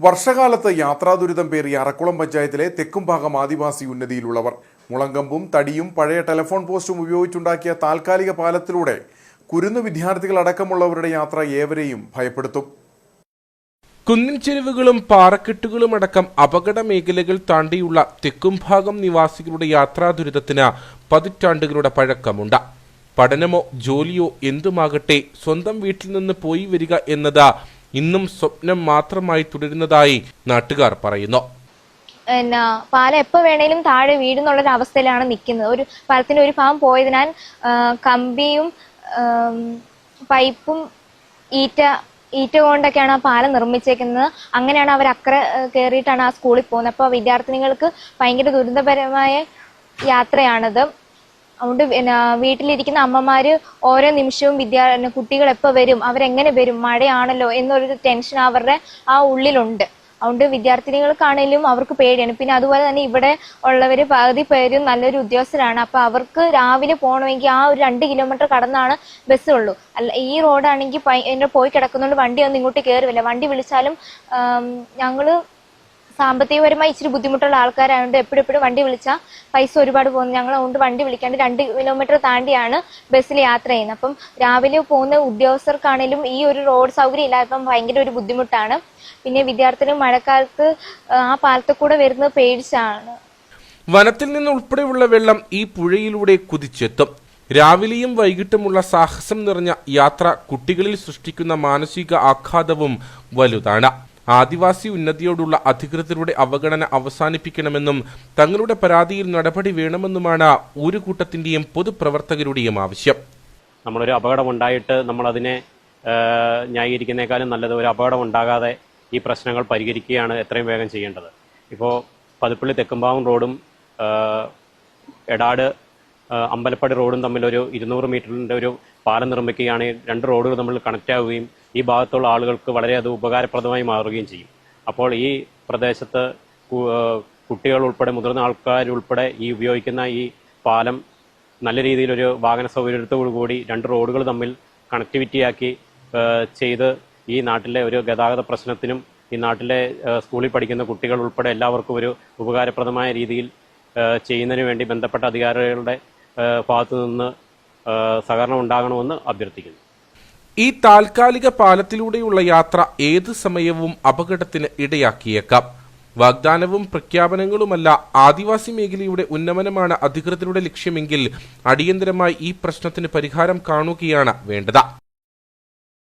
വർഷകാലത്ത് യാത്രാദുരിതം പേറി അറക്കുളം പഞ്ചായത്തിലെ തെക്കുംഭാഗം ആദിവാസി ഉന്നതിയിലുള്ളവർ മുളങ്കമ്പും തടിയും പഴയ ടെലിഫോൺ പോസ്റ്റും ഉപയോഗിച്ചുണ്ടാക്കിയ താൽക്കാലിക പാലത്തിലൂടെ കുരുന്നു വിദ്യാർത്ഥികൾ അടക്കമുള്ളവരുടെ യാത്ര ഏവരെയും ഭയപ്പെടുത്തും. കുന്നിൻ ചെരുവുകളും പാറക്കെട്ടുകളും അടക്കം അപകട മേഖലകൾ താണ്ടിയുള്ള തെക്കുംഭാഗം നിവാസികളുടെ യാത്രാ ദുരിതത്തിന് പതിറ്റാണ്ടുകളുടെ പഴക്കമുണ്ട്. പഠനമോ ജോലിയോ എന്തുമാകട്ടെ സ്വന്തം വീട്ടിൽ നിന്ന് പോയി വരിക എന്നത് ഇന്നും സ്വപ്നം മാത്രമായി തുടരുന്നതായി നാട്ടുകാർ പറയുന്നു. എന്നാ പാലം എപ്പോൾ വേണേലും താഴെ വീടുന്നുള്ള ഒരു അവസ്ഥയിലാണ് നിൽക്കുന്നത് ഒരു പാലത്തിന്റെ ഒരു ഭാഗം പോയതിനാൽ കമ്പിയും പൈപ്പും ഈറ്റ ഈറ്റ കൊണ്ടൊക്കെയാണ് ആ പാലം നിർമ്മിച്ചേക്കുന്നത്. അങ്ങനെയാണ് അവർ അക്കരെ കയറിയിട്ടാണ് ആ സ്കൂളിൽ പോകുന്നത്. അപ്പോൾ വിദ്യാർത്ഥിനികൾക്ക് ഭയങ്കര ദുരിതപരമായ യാത്രയാണത്. അതുകൊണ്ട് പിന്നെ വീട്ടിലിരിക്കുന്ന അമ്മമാര് ഓരോ നിമിഷവും വിദ്യാ കുട്ടികൾ എപ്പോൾ വരും അവരെങ്ങനെ വരും മഴയാണല്ലോ എന്നൊരു ടെൻഷൻ അവരുടെ ആ ഉള്ളിലുണ്ട്. അതുകൊണ്ട് വിദ്യാർത്ഥിനികൾക്കാണേലും അവർക്ക് പേടിയാണ്. പിന്നെ അതുപോലെ തന്നെ ഇവിടെ ഉള്ളവര് പകുതി പേരും നല്ലൊരു ഉദ്യോഗസ്ഥരാണ്. അപ്പൊ അവർക്ക് രാവിലെ പോകണമെങ്കിൽ ആ ഒരു രണ്ട് കിലോമീറ്റർ കടന്നാണ് ബസ് ഉള്ളൂ. അല്ല ഈ റോഡാണെങ്കിൽ പോയി കിടക്കുന്നതുകൊണ്ട് വണ്ടി ഒന്നും ഇങ്ങോട്ട് കയറുമില്ല വണ്ടി വിളിച്ചാലും ഞങ്ങൾ സാമ്പത്തികപരമായി ഇച്ചിരി ബുദ്ധിമുട്ടുള്ള ആൾക്കാരായതുകൊണ്ട് എപ്പോഴും എപ്പോഴും വണ്ടി വിളിച്ചാൽ പൈസ ഒരുപാട് പോകുന്നു. ഞങ്ങൾ അതുകൊണ്ട് വണ്ടി വിളിക്കാണ്ട് രണ്ട് കിലോമീറ്റർ താണ്ടിയാണ് ബസ്സിൽ യാത്ര ചെയ്യുന്നത്. അപ്പം രാവിലെ പോകുന്ന ഉദ്യോഗസ്ഥർക്കാണേലും ഈ ഒരു റോഡ് സൗകര്യം ഇല്ലാത്തപ്പം ഭയങ്കര ഒരു ബുദ്ധിമുട്ടാണ്. പിന്നെ വിദ്യാർത്ഥികൾ മഴക്കാലത്ത് ആ പാലത്തിൽ കൂടെ വരുന്നത് പേടിച്ചാണ്. വനത്തിൽ നിന്ന് ഉൾപ്പെടെയുള്ള വെള്ളം ഈ പുഴയിലൂടെ കുതിച്ചെത്തും. രാവിലെയും വൈകിട്ടുമുള്ള സാഹസം നിറഞ്ഞ യാത്ര കുട്ടികളിൽ സൃഷ്ടിക്കുന്ന മാനസിക ആഘാതവും വലുതാണ്. ആദിവാസി ഉന്നതിയോടുള്ള അധികൃതരുടെ അവഗണന അവസാനിപ്പിക്കണമെന്നും തങ്ങളുടെ പരാതിയിൽ നടപടി വേണമെന്നുമാണ് ഒരു കൂട്ടത്തിന്റെയും പൊതുപ്രവർത്തകരുടെയും ആവശ്യം. നമ്മളൊരു അപകടം ഉണ്ടായിട്ട് നമ്മളതിനെ ന്യായീകരിക്കുന്നേക്കാളും നല്ലത് ഒരു അപകടം ഉണ്ടാകാതെ ഈ പ്രശ്നങ്ങൾ പരിഹരിക്കുകയാണ് എത്രയും വേഗം ചെയ്യേണ്ടത്. ഇപ്പോൾ പതിപ്പള്ളി തെക്കുംഭാഗം റോഡും എടാട് അമ്പലപ്പടി റോഡും തമ്മിൽ ഒരു ഇരുന്നൂറ് മീറ്ററിന്റെ ഒരു പാലം നിർമ്മിക്കുകയാണെങ്കിൽ രണ്ട് റോഡുകൾ തമ്മിൽ കണക്ട് ആവുകയും ഈ ഭാഗത്തുള്ള ആളുകൾക്ക് വളരെ അത് ഉപകാരപ്രദമായി മാറുകയും ചെയ്യും. അപ്പോൾ ഈ പ്രദേശത്ത് കുട്ടികൾ ഉൾപ്പെടെ മുതിർന്ന ആൾക്കാരുൾപ്പെടെ ഈ ഉപയോഗിക്കുന്ന ഈ പാലം നല്ല രീതിയിലൊരു വാഹന സൗകര്യത്തോടു കൂടി രണ്ട് റോഡുകൾ തമ്മിൽ കണക്ടിവിറ്റിയാക്കി ചെയ്ത് ഈ നാട്ടിലെ ഒരു ഗതാഗത പ്രശ്നത്തിനും ഈ നാട്ടിലെ സ്കൂളിൽ പഠിക്കുന്ന കുട്ടികൾ ഉൾപ്പെടെ എല്ലാവർക്കും ഒരു ഉപകാരപ്രദമായ രീതിയിൽ ചെയ്യുന്നതിനു വേണ്ടി ബന്ധപ്പെട്ട അധികാരികളുടെ ഭാഗത്തു നിന്ന് സഹകരണം ഉണ്ടാകണമെന്ന് അഭ്യർത്ഥിക്കുന്നു. ഈ താൽക്കാലിക പാലത്തിലൂടെയുള്ള യാത്ര ഏത് സമയവും അപകടത്തിന് ഇടയാക്കിയേക്കാം. വാഗ്ദാനവും പ്രഖ്യാപനങ്ങളുമല്ല ആദിവാസി മേഖലയുടെ ഉന്നമനമാണ് അധികൃതരുടെ ലക്ഷ്യമെങ്കിൽ അടിയന്തരമായി ഈ പ്രശ്നത്തിന് പരിഹാരം കാണുകയാണ് വേണ്ടത്.